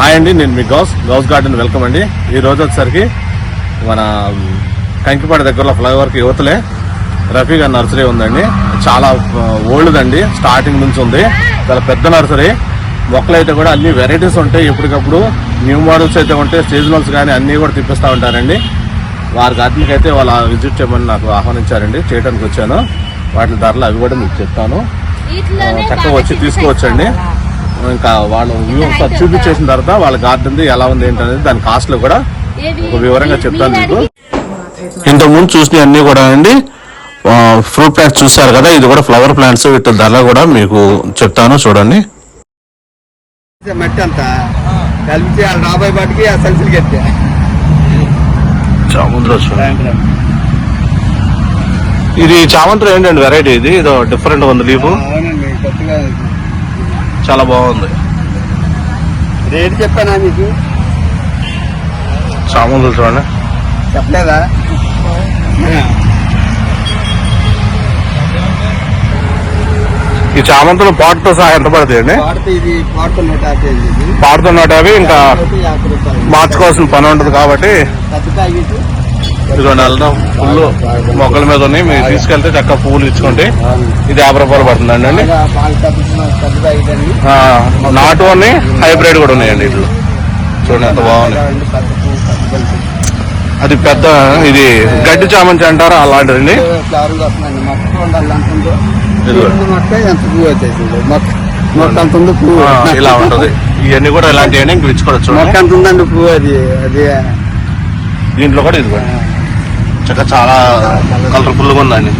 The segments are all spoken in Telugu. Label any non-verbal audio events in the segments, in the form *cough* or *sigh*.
హాయ్ అండి నేను మీ గౌస్ గౌస్ గార్డెన్ వెల్కమ్ అండి. ఈ రోజు వచ్చేసరికి మన కంకిపాడు దగ్గరలో ఫ్లైఓవర్కి యువతలే. రఫీ గారి నర్సరీ ఉందండి. చాలా ఓల్డ్ అండి స్టార్టింగ్ నుంచి ఉంది. చాలా పెద్ద నర్సరీ. మొక్కలు అయితే కూడా అన్ని వెరైటీస్ ఉంటాయి. ఎప్పటికప్పుడు న్యూ మోడల్స్ అయితే ఉంటాయి. సీజనల్స్ కానీ అన్నీ కూడా తిప్పిస్తూ ఉంటారండి. వారి గార్డెన్కి అయితే వాళ్ళ విజిట్ చేయమని నాకు ఆహ్వానించారండి. చేయడానికి వచ్చాను. వాటి ధరలు అవి కూడా మీకు చెప్తాను. చక్కగా వచ్చి తీసుకోవచ్చండి. ఇంకా వాళ్ళు వ్యూ ఒకసారి చూపించేసిన తర్వాత వాళ్ళ గార్డెన్ ఎలా ఉంది ఏంటనేది దాని కాస్ట్లో కూడా ఒక వివరంగా చెప్తాను మీకు. ఇంతకు ముందు చూసిన అన్ని కూడా అండి. ఫ్రూట్ ప్లాంట్స్ చూసారు కదా ఇది కూడా ఫ్లవర్ ప్లాంట్స్ వీటి ధర కూడా మీకు చెప్తాను చూడండి. మట్టి అంతా. కలిపి ఆ రాబోయే పాటికి ఆ సంచులు కట్టా. చామంతులు చూడండి ఇది చామంతులు ఏంటండి వెరైటీ ఇది? ఇదో డిఫరెంట్ ఉంది లీపు అవునండి కొత్తగా చాలా బాగుంది. రేటు చెప్పానా మీకు చామంతులు చూడండి. చెప్పలేదా? ఈ చామంతులు పాట్తో సహా ఎంత పడుతాయండి పాడుతూ ఇది పాడుతూ నూట యాభై ఇంకా మార్చుకోవాల్సిన పని ఉంటుంది కాబట్టి. ఇదిగోండి పువ్వులు మొక్కల మీద ఉన్నాయి. మీరు తీసుకెళ్తే చక్కగా పువ్వులు ఇచ్చుకుంటే ఇది యాభై రూపాయలు పడుతుందండి అండి. నాటు అన్ని హైబ్రిడ్ కూడా ఉన్నాయండి ఇట్లు చూడండి ఎంత బాగున్నాయి. అది పెద్ద ఇది గడ్డి చామంతి అంటారా? అలాంటిదండి. ఇలా ఉంటది. ఇవన్నీ కూడా ఇలాంటివన్నీ ఇంక మొక్క అంత ఉందండి పువ్వు అది? అది దీంట్లో కూడా ఇదిగోండి. చక్కగా చాలా కలర్ఫుల్గా ఉందండి.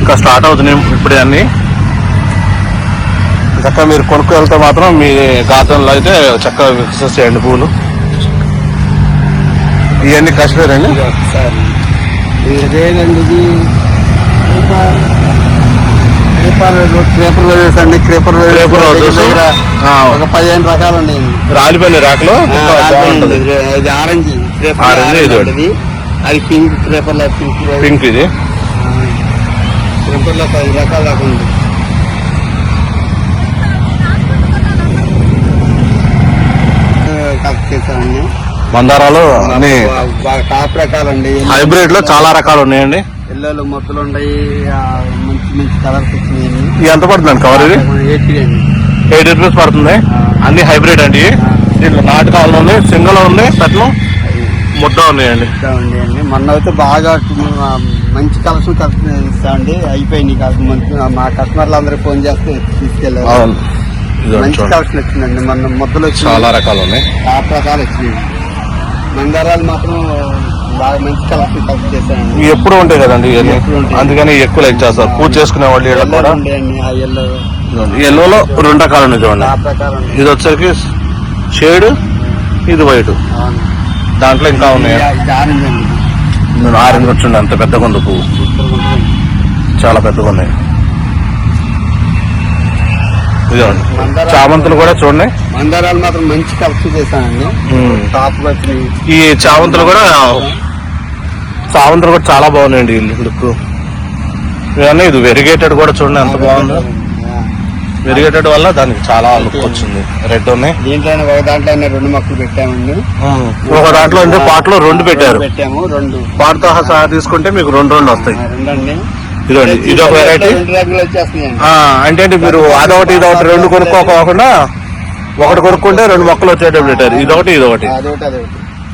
ఇంకా స్టార్ట్ అవుతున్నాయి ఇప్పుడే అన్ని. చక్కగా మీరు కొనుక్కు వెళ్తే మాత్రం మీ గార్డెన్లో అయితే చక్కగా వికసిస్ చేయండి పూలు. ఇవన్నీ కాశ్మీర్ అండి క్రీపర్ రోజెస్ అండి రోజెస్. ఒక పదిహేను రకాలు ఉన్నాయండి రాలిపోయిన రాకలో ఆరెంజ్. ఇది. అది పింక్ క్రీపర్లో పింక్ పింక్ ఇది. క్రీపర్లో పది రకాల దాకా ఉంది. చేశానండి మందారాలు అన్ని టాప్ రకాలండి. హైబ్రిడ్లో చాలా రకాలు ఉన్నాయండి. ఎల్లోలు మొత్తలు ఉన్నాయి మంచి మంచి కలర్స్ వచ్చినాయండి ఇది ఎంత పడుతుందండి కవర్ ఇది? ఎయిటీ రూపీస్ పడుతుంది. అన్ని హైబ్రిడ్ అండి. దీంట్లో నాటకాలు ఉన్నాయి సింగల్ ఉంది పెట్టలు. ముద్ద ఉన్నాయండి. అండి మొన్న అయితే బాగా ఆ, మంచి కలెక్షన్ కలెక్షన్ ఇస్తామండి. మంచి మా కస్టమర్లు అందరూ ఫోన్ చేస్తే తీసుకెళ్ళారు. మంచి. కలెక్షన్ వచ్చిందండి. మొన్న ముద్దలు వచ్చి చాలా రకాలు ఉన్నాయి. టాప్ రకాలు వచ్చినాయి. మందారాలు మాత్రం బాగా మంచి కలెక్షన్ కలెక్ట్ చేశానండి ఇవి ఎప్పుడు ఉంటాయి కదండి. అందుకని ఎక్కువ లైక్ చేస్తారు. పూజ చేసుకునే వాళ్ళు ఆ ఎల్లోలో రెండు రకాలు ఉన్నాయి చూడండి. ఇది వచ్చరికి షేడ్ ఇది వైట్. దాంట్లో ఇంకా ఉన్నాయి? ఆరెంజ్ వచ్చింది అంత పెద్దగా ఉంది పువ్వు. చాలా పెద్దగా ఉన్నాయి చామంతులు కూడా చూడండి. మందారాలు మాత్రం మంచి కలెక్షన్ చేశానండి. టాప్ ఈ చామంతులు కూడా చామంతులు కూడా చాలా బాగున్నాయండి లుక్. ఇవన్నీ ఇది వెరిగేటెడ్ కూడా చూడండి ఎంత బాగుందో. వెరిగేటెడ్ వల్ల దానికి చాలా లుక్ వచ్చింది. రెడ్ ఉన్నాయి దీంట్లోనే ఒక దాంట్లోనే రెండు మొక్కలు పెట్టామండి. ఒక దాంట్లో అంటే పాటలో రెండు పెట్టారు. పెట్టాము రెండు. పాటతో సహా తీసుకుంటే మీకు రెండు రెండు వస్తాయి. రెండండి. ఇదండి ఇది ఒక వెరైటీ అంటే మీరు అదొకటి ఇదొకటి రెండు కొనుక్కోకుండా ఒకటి కొనుక్కుంటే రెండు మొక్కలు వచ్చేటప్పుడు పెట్టారు. ఇదొకటి ఇదొకటి.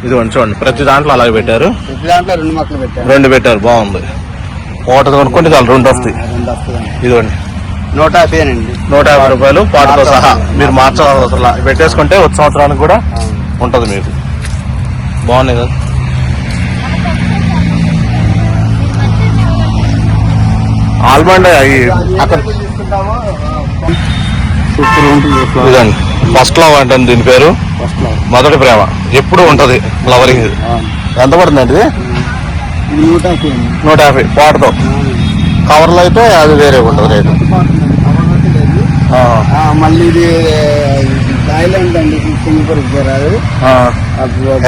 ఇదిగోండి చూడండి ప్రతి దాంట్లో అలాగే పెట్టారు. దాంట్లో రెండు మొక్కలు పెట్టాము రెండు పెట్టారు బాగుంది. ఒకటి కొనుక్కుంటే చాలు రెండు వస్తాయి. ఇదిగోండి. నూట యాభైనండి నూట యాభై రూపాయలు పాటతో సహా. మీరు మార్చాల్సిన పెట్టేసుకుంటే వచ్చే సంవత్సరానికి కూడా ఉంటది మీకు. బాగున్నాయి కదా? ఆల్మండ్ అవి అక్కడ ఇదండి. ఫస్ట్ లవ్ అంటే దీని పేరు. మొదటి ప్రేమ. ఎప్పుడు ఉంటది ఫ్లవరింగ్ ఎంత పడుతుందండి నూట యాభై. అండి నూట యాభై పాటతో. కవర్లో అయితే అది వేరే ఉంటుంది రేటు. మళ్ళీ ఇది థాయిలాండ్ అండి సింగపూర్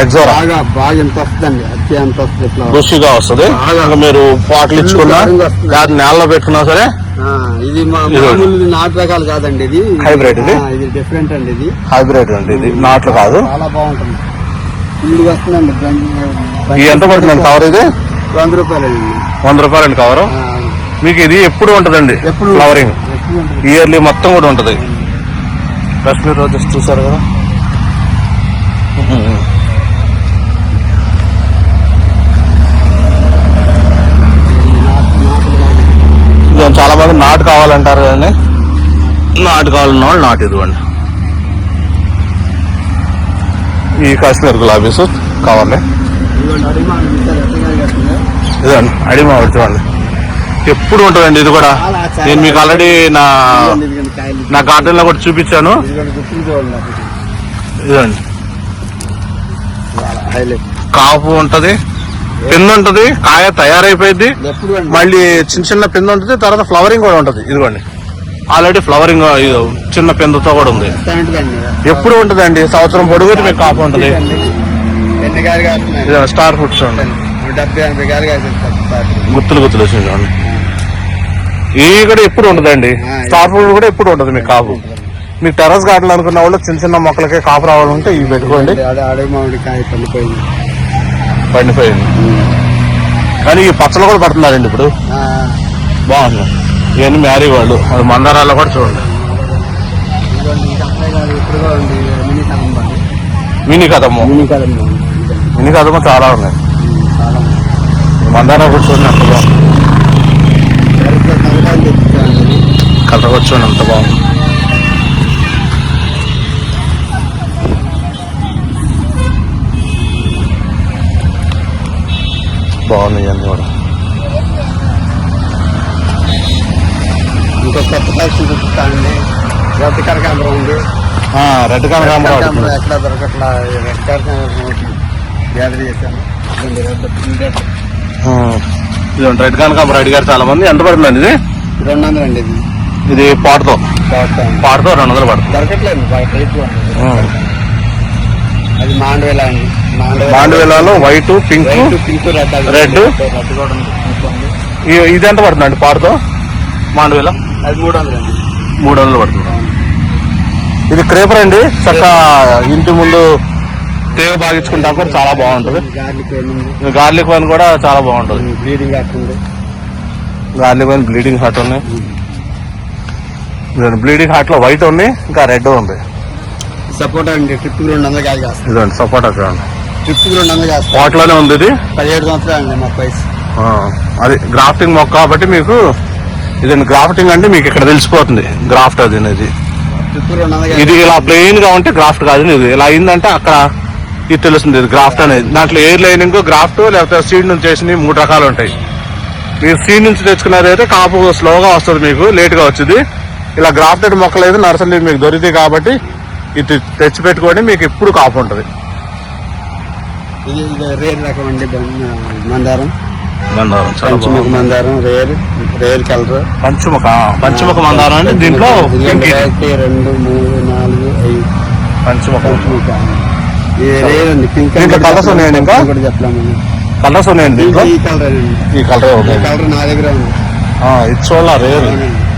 Exora. బాగా బాగా ఎంత వస్తుందండి అతి ఎంత వస్తుంది బుషిగా వస్తుంది. మీరు పాటలు ఇచ్చుకున్నా నేలలో పెట్టుకున్నా సరే ఇది. మామూలు నాటు రకాలు కాదండి ఇది. Hybrid ఇది? ఇది డిఫరెంట్ అండి ఇది. హైబ్రిడ్ అండి ఇది. నాట్లు కాదు. చాలా బాగుంటుంది. వస్తుందండి ఎంత పడుతుందండి కవర్ ఇది? వంద రూపాయలండి. వంద రూపాయలండి కవర్? మీకు ఇది ఎప్పుడు ఉంటదండి? ఎప్పుడు ఫ్లవరింగ్ ఉంటుంది ఇయర్లీ మొత్తం కూడా ఉంటది. కాశ్మీర్ రోజెస్ చూసారు కదా? చాలా మంది నాటు కావాలంటారు కానీ నాటు కావాలన్న వాళ్ళు నాటు ఇదివ్వండి ఈ కాశ్మీర్ గులాబీస్ కావాలి. ఇదండి అడిగి మామిడి చూడండి. ఎప్పుడు ఉంటుందండి ఇది కూడా. నేను మీకు ఆల్రెడీ నా. నా గార్డెన్లో కూడా చూపించాను. ఇదండి కాపు ఉంటది పిందు ఉంటది కాయ తయారైపోయింది మళ్ళీ చిన్న చిన్న పిందు ఉంటుంది తర్వాత ఫ్లవరింగ్ కూడా ఉంటది. ఇదిగోండి. ఆల్రెడీ ఫ్లవరింగ్ చిన్న పిందుతో కూడా ఉంది. ఎప్పుడు ఉంటదండి? సంవత్సరం పొడుగుటి మీకు కాపు ఉంటది. స్టార్ ఫుడ్ చూడండి గుత్తులు గుత్తులు వచ్చింది చూడండి. ఇవి కూడా ఎప్పుడు ఉండదండి. స్టార్ ఫుడ్ కూడా ఎప్పుడు ఉంటది మీకు కాపు. మీకు టెర్రస్ గార్డెన్ అనుకున్న వాళ్ళు చిన్న చిన్న మొక్కలకే కాపు రావాలంటే ఇవి పెట్టుకోండి. పండిపోయింది. కానీ ఈ పచ్చలు కూడా పడుతున్నారండి ఇప్పుడు. బాగుంది. ఇవన్నీ మ్యారీ వాళ్ళు. అది మందారాల్లో కూడా చూడండి. ఈ మినీ కదమ్మ మినీ కదమ్మ చాలా ఉన్నాయి. ఈ మందారా కూడా చూడండి ఎంత బాగుంది సరిగ్గా కలగాలి తెచ్చుకోండి ఇది. కలర్ చూడండి ఎంత బాగుంది. బాగున్నాయి ఇవన్నీ కూడా. ఇంకో కొత్త కలెక్షన్ చూపిస్తానండి. రెడ్ కనకాంబరం ఉంది. రెడ్ కనకాంబరం. ఎట్లా దొరకట్లా రెడ్ కనకాంబరం గ్యాదర్ చేశాను. రెడ్. కనకాంబరం అడిగారు చాలా మంది. ఎంత పడుతుందండి ఇది? రెండు వందలు అండి ఇది. ఇది పాటుతో. పాటుతో. రెండు వందలు పడుతుంది. అది మాండవేలా అండి. మాండవేలాలో వైట్ పింక్ పింక్ రెడ్. ఇది ఎంత పడుతుందండి పాటుతో? మాండవేల? అది మూడు వందలు అండి. మూడు వందలు పడుతుంది. ఇది క్రేపర్ అండి. చక్క ఇంటి ముందు తేగ బాగించుకుంటా కూడా చాలా బాగుంటది. గార్లిక్ వైన్ కూడా చాలా బాగుంటది. Bleeding garlic vine bleeding heart ఉన్నాయి. బ్లీడింగ్ హార్ట్లో వైట్ ఉంది ఇంకా రెడ్ ఉంది. సపోర్ట్ అండి ట్రిప్ రెండు వందలు కాదు ఇదండి సపోటా చూడండి. ట్రిప్ రెండు వందలు వాటిలోనే ఉంది ఇది? పదిహేడు సంవత్సరాలు అండి మా వయసు అది గ్రాఫ్టింగ్ మొక్క కాబట్టి మీకు ఇదండి గ్రాఫ్టింగ్ అంటే మీకు ఇక్కడ తెలిసిపోతుంది గ్రాఫ్ట్ అది అనేది. ఇది ఇలా ప్లెయిన్గా ఉంటే గ్రాఫ్ట్ కాదు ఇది. ఇలా అయిందంటే అక్కడ ఇది తెలుస్తుంది ఇది గ్రాఫ్ట్ అనేది. దాంట్లో ఎయిర్ లైనింగ్ గ్రాఫ్ట్ లేకపోతే సీడ్ నుంచి చేసిన మూడు రకాలు ఉంటాయి. మీరు సీడ్ నుంచి తెచ్చుకున్నదైతే కాపు స్లోగా వస్తుంది మీకు లేట్గా వచ్చింది. ఇలా గ్రాఫ్టెడ్ మొక్కలు అయితే నర్సరీ మీకు దొరికింది కాబట్టి ఇది తెచ్చి పెట్టుకోండి మీకు ఎప్పుడు కాపు ఉంటుంది. ఇది ఇది రేర్ రకం అండి బొమ్మ- మందారం. మందారం చాలా పంచముఖ బాగుంది. మందారం రేర్ రేర్ కలర్. పంచముఖ పంచముఖ మందారం అంటే దీంట్లో. ఒకటి రెండు మూడు నాలుగు ఐదు. పంచముఖ. పంచముఖ. ఇది రేర్ అండి పింక్ దీంట్లో colours ఉన్నాయండి ఇంకా? కూడా కలర్స్ ఉన్నాయండి దీంట్లో? ఈ కలర్ ఈ కలర్ కలర్ నా దగ్గర ఉంది. ఇది చూడాల రేరు.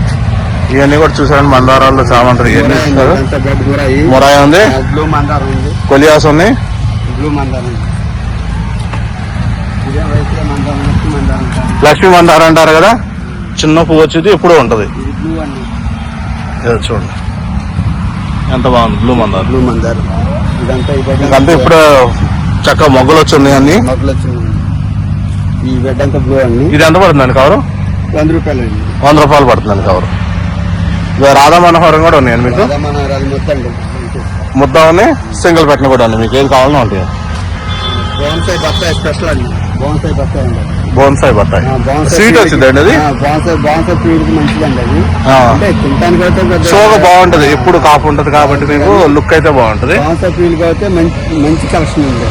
ఇవన్నీ కూడా చూసారండి మందారాల్లో చామంటారు ఇవన్నీ కూడా మొరాయి ఉంది. బ్లూ మందారం ఉంది. కొలియాస్ ఉన్నాయి బ్లూ మందారం ఉంది. ఇదే వైట్ మందారం లక్ష్మీ మందారం అంటారు. లక్ష్మీ మందారం అంటారు కదా? చిన్న పువ్వు వచ్చేది ఎప్పుడూ ఉంటది. ఇది బ్లూ అండి. ఇది చూడండి. ఎంత బాగుంది బ్లూ మందారం. బ్లూ మందారం. ఇదంతా ఇప్పుడు చక్కగా మొగ్గలు వచ్చింది అన్ని. ఈ బెడ్ అంతా బ్లూ అండి. ఇది ఎంత పడుతుందండి కవరు? వంద రూపాయలు వంద రూపాయలు పడుతుందండి కవరు. రాధా మనోహరం కూడా ఉన్నాయండి మీకు? ముద్ద ఉన్నాయి. సింగిల్ పెట్టిన కూడా ఉంది మీకు. ఏది కావాలన్నా ఉంటాయి. బోన్సాయి బత్తాయి స్పెషల్ అండి. బోన్సాయి బత్తాయి అండి. బోన్సాయి బత్తాయి. స్వీట్ వచ్చిందండి అది? బోన్సాయి బోన్సాయి పీరియడ్ మంచిదండి అది. ఆ. అంటే తినడానికి అయితే షోగా బాగుంటది. ఎప్పుడు కాపు ఉంటది కాబట్టి మీకు లుక్ అయితే బాగుంటది. బోన్సాయి మంచి మంచి కలెక్షన్ ఉంది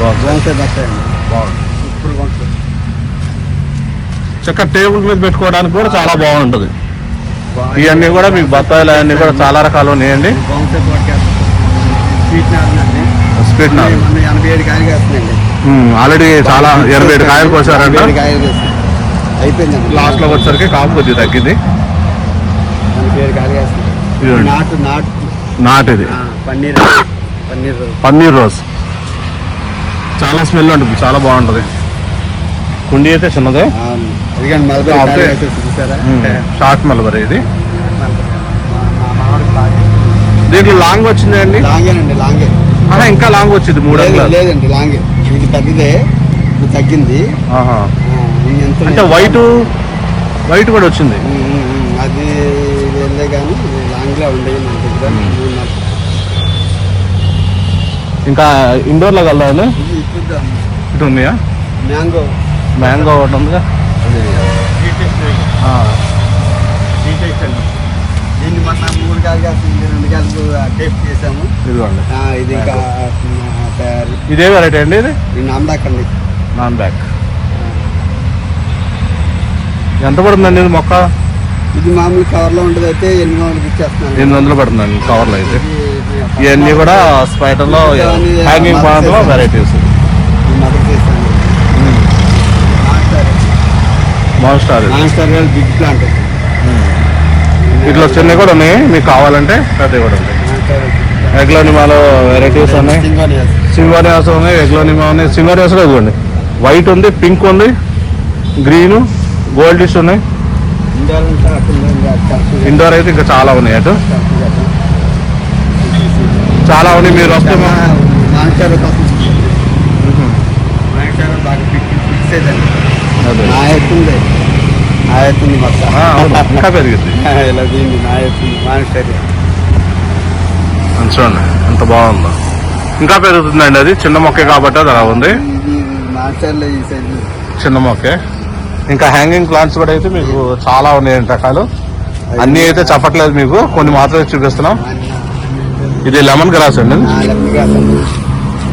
బోన్సాయి బత్తాయి అండి. టేబుల్ మీద పెట్టుకోవడానికి కూడా చాలా బాగుంటది. ఇవన్నీ కూడా మీకు బత్తాయిలు అవన్నీ కూడా చాలా రకాలు ఉన్నాయండి. స్వీట్ ఆల్రెడీ చాలా ఎనభై ఏడు కాయలు కోసారంట. ఎనభై ఏడు కాయలు కాస్తున్నాయి అయిపోయిందండి లాస్ట్లో వచ్చేసరికి కాపు కొద్దిగా తగ్గింది. నాటిది. ఆ, పన్నీర్ పన్నీర్ పన్నీర్ రోజ్. చాలా స్మెల్ ఉంటుంది చాలా బాగుంటది. కుండీ అయితే చిన్నదే. చూసారా? షార్ట్ మలబరీ ఇది. దీంట్లో లాంగ్ వచ్చింది అండి? లాంగేనండి లాంగే. ఇంకా లాంగ్ వచ్చింది మూడు లేదండి లాంగే. ఇది తగ్గిదే. ఇది తగ్గింది అంటే వైట్ వైట్ కూడా వచ్చింది. అది వెళ్ళే కానీ లాంగ్లో ఉండేవి మన దగ్గర. ఇంకా ఇండోర్లో కలవాలి ఇటు ఉన్నాయా మ్యాంగో. మ్యాంగో ఒకటి ఉందిగా. ఆ, దీన్ని మొన్న మూడు కాసింది రెండు కాలు టేస్ట్ చేసాము ఇదిగోండి ఇది? ఇంకా ఇదే వెరైటీ అండి. ఇది ఇది నామదాకండి నాన్ బ్యాక్. ఎంత పడుతుందండి ఇది మొక్క? ఇది మామూలు కవర్లో ఉంటుంది అయితే ఎనిమిది వందలకి ఇచ్చేస్తున్నాను. ఎనిమిది వందలు పడుతుందండి కవర్లో అయితే. ఇవన్నీ కూడా స్పైటర్లో హ్యాంగింగ్ పాయింట్లో వెరైటీస్ ఈ మొదలు చేశాను మాస్టర్ మాన్స్టార్ మాస్టర్ గారు బిగ్ ప్లాంట్. ఇట్లా చిన్నవి కూడా ఉన్నాయి. మీకు కావాలంటే పెద్దవి కూడా ఉంటాయి. ఎగ్లోనిమాలో వెరైటీస్ ఉన్నాయి. సింగోనియాస్. ఉన్నాయి ఎగ్లోనిమా ఉన్నాయి. సింగోనియాస్లో ఇదిగోండి. వైట్ ఉంది పింక్ ఉంది గ్రీన్ గోల్డిష్ ఉన్నాయి. ఇండోర్ అయితే ఇంకా చాలా ఉన్నాయి అటు. చాలా ఉన్నాయి మీరు వస్తే అదే. మొత్తం ఇంకా పెరిగింది. *laughs* ఇలా దీన్ని అది చూడండి ఎంత బాగుందో. ఇంకా పెరుగుతుందండి అది. చిన్న మొక్కే కాబట్టి అది అలా ఉంది. చిన్న మొక్కే. ఇంకా హ్యాంగింగ్ ప్లాంట్స్ కూడా అయితే మీకు చాలా ఉన్నాయండి రకాలు. అన్ని అయితే చెప్పట్లేదు మీకు. కొన్ని మాత్రమే చూపిస్తున్నాం. ఇది లెమన్ గ్రాస్ అండి.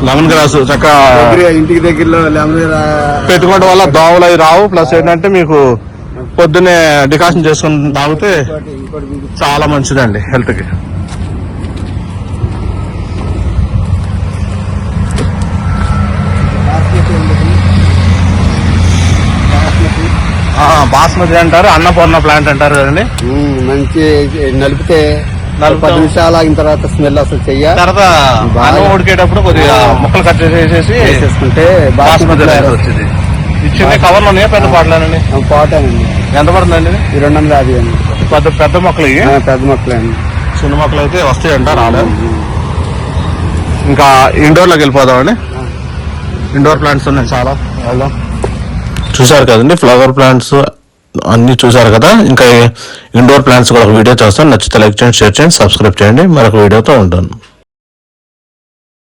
లెమన్ గ్రాస్ చక్కగా ఇంటికి దగ్గరలో పెట్టుకోవడం వల్ల దోమలు అవి రావు. ప్లస్ ఏంటంటే మీకు పొద్దున్నే డికాషన్ చేసుకుని తాగితే చాలా మంచిదండి హెల్త్కి. బాస్కెట్ ఉండదు బాస్మతి అంటారు అన్నపూర్ణ ప్లాంట్ అంటారు కదండి. మంచి నలిపితే. పది నిమిషాలు ఆగిన తర్వాత స్మెల్ అసలు చెయ్య. తర్వాత బాగా- ఉడికేటప్పుడు కొద్దిగా. ముక్కలు కట్ చేసేసి వేసేసుకుంటే బాస్మతి వచ్చింది. చిన్న కవర్లు ఉన్నాయా పెద్ద పాటలేనండి. పోటానండి. ఎంత పడుతుందండి? ఈ రెండు వందల యాభై అండి. పెద్ద పెద్ద మొక్కలు ఇవి? పెద్ద మొక్కలండి. చిన్న మొక్కలు అయితే వస్తాయంట రాలే ఇంకా ఇండోర్లోకి వెళ్ళిపోదామండి ఇండోర్ ప్లాంట్స్ ఉన్నాయి చాలా. వెళ్దాం. చూసారు కదండి ఫ్లవర్ ప్లాంట్స్ అన్ని చూసారు కదా. ఇంకా ఇండోర్ ప్లాంట్స్ కూడా ఒక వీడియో చేస్తాను. నచ్చితే లైక్ చేయండి షేర్ చేయండి సబ్స్క్రైబ్ చేయండి. మరొక వీడియోతో ఉంటాను.